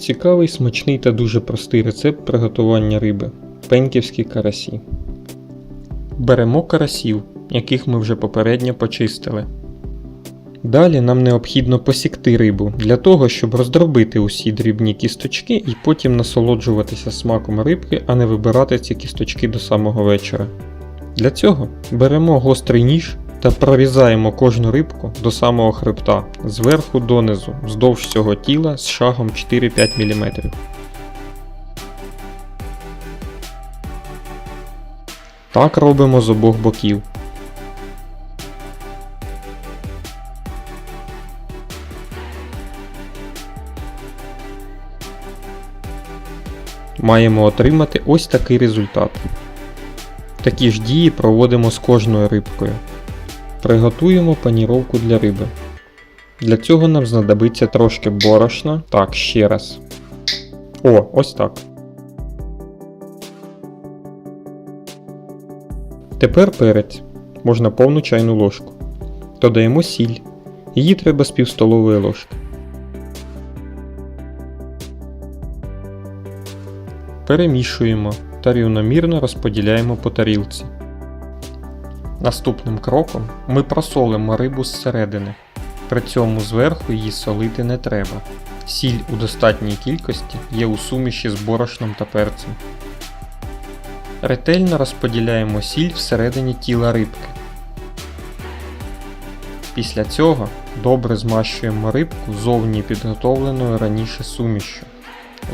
Цікавий, смачний та дуже простий рецепт приготування риби. Пеньківські карасі. Беремо карасів, яких ми вже попередньо почистили. Далі нам необхідно посікти рибу для того, щоб роздробити усі дрібні кісточки і потім насолоджуватися смаком рибки, а не вибирати ці кісточки до самого вечора. Для цього беремо гострий ніж та прорізаємо кожну рибку до самого хребта, зверху донизу, вздовж всього тіла з шагом 4-5 мм. Так робимо з обох боків. Маємо отримати ось такий результат. Такі ж дії проводимо з кожною рибкою. Приготуємо паніровку для риби. Для цього нам знадобиться трошки борошна. Так, ще раз. О, ось так. Тепер перець. Можна повну чайну ложку. Додаємо сіль. Її треба з пів столової ложки. Перемішуємо та рівномірно розподіляємо по тарілці. Наступним кроком ми просолимо рибу зсередини. При цьому зверху її солити не треба. Сіль у достатній кількості є у суміші з борошном та перцем. Ретельно розподіляємо сіль всередині тіла рибки. Після цього добре змащуємо рибку зовні підготовленою раніше сумішю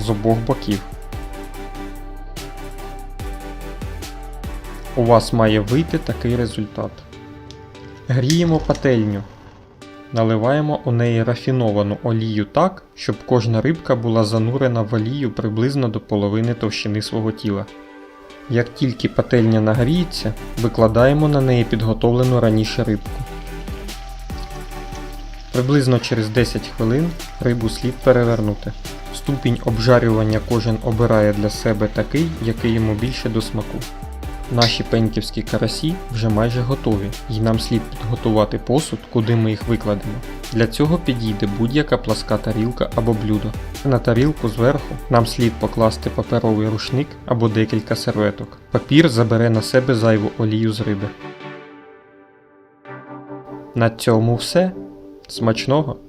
з обох боків. У вас має вийти такий результат. Гріємо пательню. Наливаємо у неї рафіновану олію так, щоб кожна рибка була занурена в олію приблизно до половини товщини свого тіла. Як тільки пательня нагріється, викладаємо на неї підготовлену раніше рибку. Приблизно через 10 хвилин рибу слід перевернути. Ступінь обжарювання кожен обирає для себе такий, який йому більше до смаку. Наші пеньківські карасі вже майже готові, і нам слід підготувати посуд, куди ми їх викладемо. Для цього підійде будь-яка пласка тарілка або блюдо. На тарілку зверху нам слід покласти паперовий рушник або декілька серветок. Папір забере на себе зайву олію з риби. На цьому все. Смачного!